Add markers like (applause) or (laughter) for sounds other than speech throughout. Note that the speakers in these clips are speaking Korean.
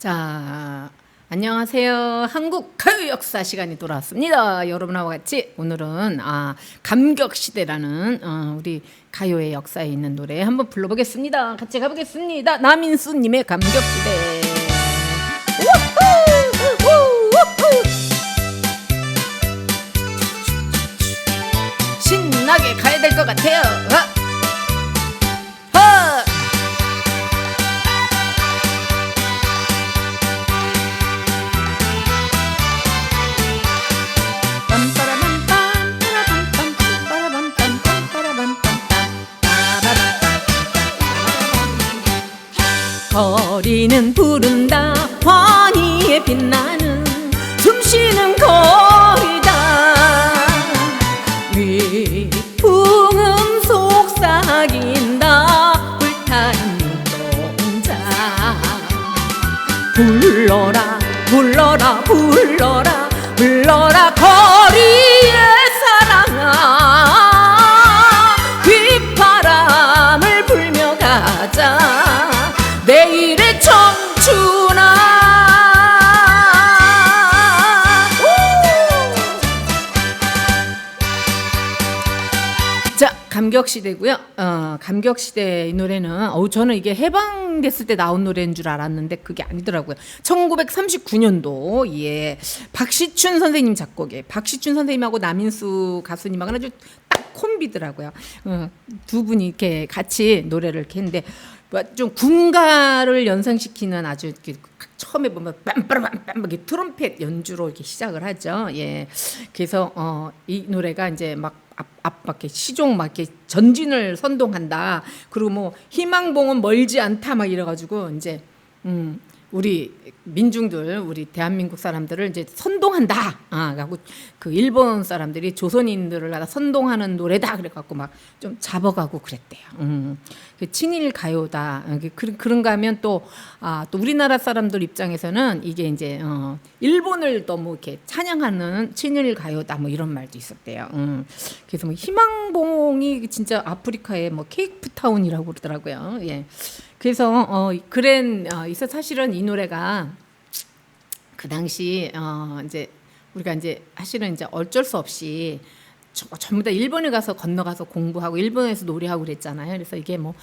자, 안녕하세요. 한국 가요 역사 시간이 돌아왔습니다. 여러분하고 같이 오늘은 아, 감격 시대라는 어, 우리 가요의 역사에 있는 노래 한번 불러보겠습니다. 같이 가보겠습니다. 남인수 님의 감격 시대. 우후! 우후! 신나게 가야 될 것 같아요. 거리는 부른다. 환희에 빛나는 숨쉬는 거리다. 위풍은 속삭인다. 불타는 동자. 불러라 불러라 불러라 자, 감격시대고요. 어, 감격시대 이 노래는 어우 저는 이게 해방됐을 때 나온 노래인 줄 알았는데 그게 아니더라고요. 1939년도 예 박시춘 선생님 작곡에 박시춘 선생님하고 남인수 가수님하고 아주 딱 콤비더라고요. 어, 두 분이 이렇게 같이 노래를 했는데 뭐좀 군가를 연상시키는 아주 처음에 보면 빰빠라빰빰 트럼펫 연주로 이렇게 시작을 하죠. 예. 그래서 어, 이 노래가 이제 막 앞, 앞, 막 이렇게 시종 막 이렇게 전진을 선동한다. 그리고 뭐 희망봉은 멀지 않다 막 이래가지고 이제 음, 우리 민중들, 우리 대한민국 사람들을 이제 선동한다. 아, 갖고 그 일본 사람들이 조선인들을 갖다 선동하는 노래다. 그래갖고 막 좀 잡아가고 그랬대요. 음, 그 친일 가요다. 어, 그, 그런가 하면 또, 아, 또 우리나라 사람들 입장에서는 이게 이제, 어, 일본을 너무 이렇게 찬양하는 친일 가요다. 뭐 이런 말도 있었대요. 음, 그래서 뭐 희망봉이 진짜 아프리카의 뭐 케이프타운이라고 그러더라고요. 예. 그래서 어 그랜 어 있어 사실은 이 노래가 그 당시 어 이제 우리가 이제 사실은 이제 어쩔 수 없이 저- 전부 다 일본에 가서 건너가서 공부하고 일본에서 노래하고 그랬잖아요. 그래서 이게 뭐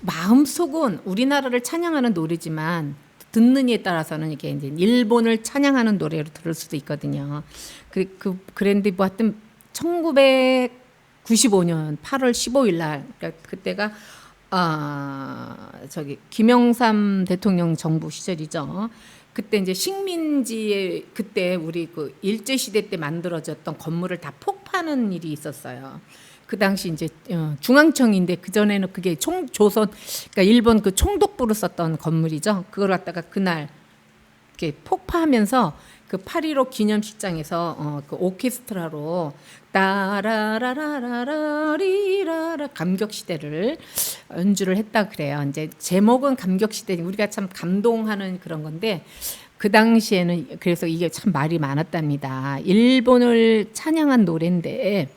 마음 속은 우리나라를 찬양하는 노래지만 듣는 이에 따라서는 이게 이제 일본을 찬양하는 노래로 들을 수도 있거든요. 그, 그 그랜드 뭐 하여튼 1995년 8월 15일 날 그러니까 그때가 아 저기 김영삼 대통령 정부 시절이죠. 그때 이제 식민지에 그때 우리 그 일제 시대 때 만들어졌던 건물을 다 폭파하는 일이 있었어요. 그 당시 이제 어, 중앙청인데 그 전에는 그게 총 조선 그러니까 일본 그 총독부로 썼던 건물이죠. 그걸 갖다가 그날 이렇게 폭파하면서 그 8.15 기념식장에서 어, 그 오케스트라로 따라라라라라리라라 감격 시대를 연주를 했다 그래요. 이제 제목은 감격 시대 우리가 참 감동하는 그런 건데 그 당시에는 그래서 이게 참 말이 많았답니다. 일본을 찬양한 노래인데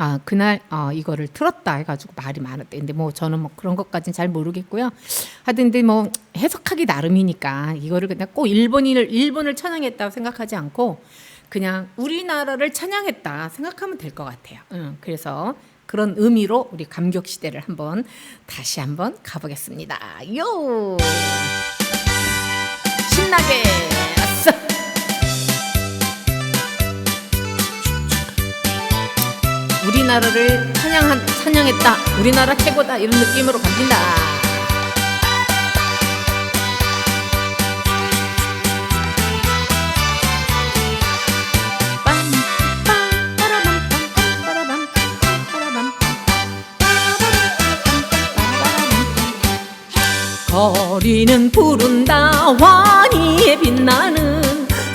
아 그날 어, 이거를 틀었다 해가지고 말이 많았대. 근데 뭐 저는 뭐 그런 것까지는 잘 모르겠고요. 근데 뭐 해석하기 나름이니까 이거를 그냥 꼭 일본인을 일본을 찬양했다고 생각하지 않고 그냥 우리나라를 찬양했다 생각하면 될 것 같아요. 응, 그래서 그런 의미로 우리 감격 시대를 한번 다시 한번 가보겠습니다. 요 신나게 우리나라를 찬양한 찬양했다. 우리나라 최고다 이런 느낌으로 갑니다. 거리는 부른다 환희에 빛나는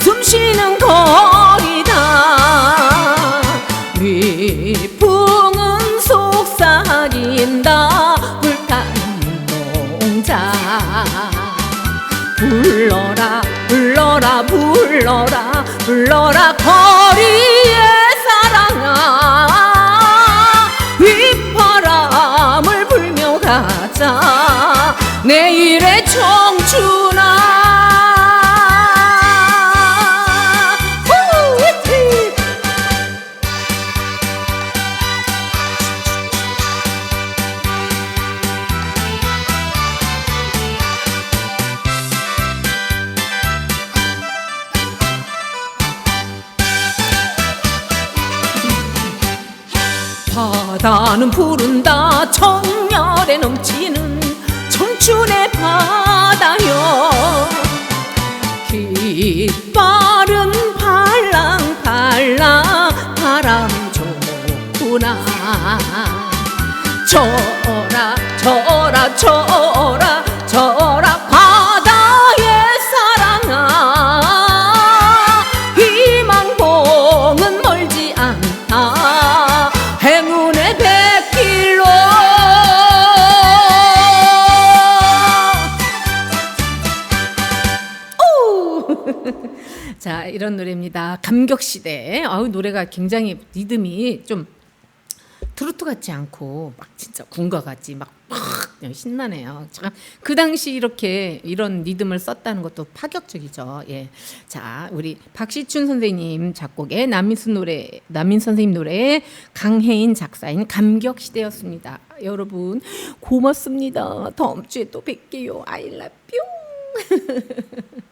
숨쉬는 거리 불러라 불러라 불러라 불러라 거리의 사랑아. 휘바람을 불며 가자. 내일의 청 바다는 부른다. 청렬에 넘치는 청춘의 바다여 깃발은 발랑발랑 바람이 좋구나. 저라 저라 저라 자 이런 노래입니다 감격시대 아우 노래가 굉장히 리듬이 좀 트로트 같지 않고 막 진짜 군가 같지 막, 막 신나네요. 참 그 당시 이렇게 이런 리듬을 썼다는 것도 파격적이죠. 예. 자, 우리 박시춘 선생님 작곡의 남민수 노래, 남민 선생님 노래 강혜인 작사인 감격 시대였습니다. 여러분 고맙습니다. 다음 주에 또 뵐게요. Love you. (laughs)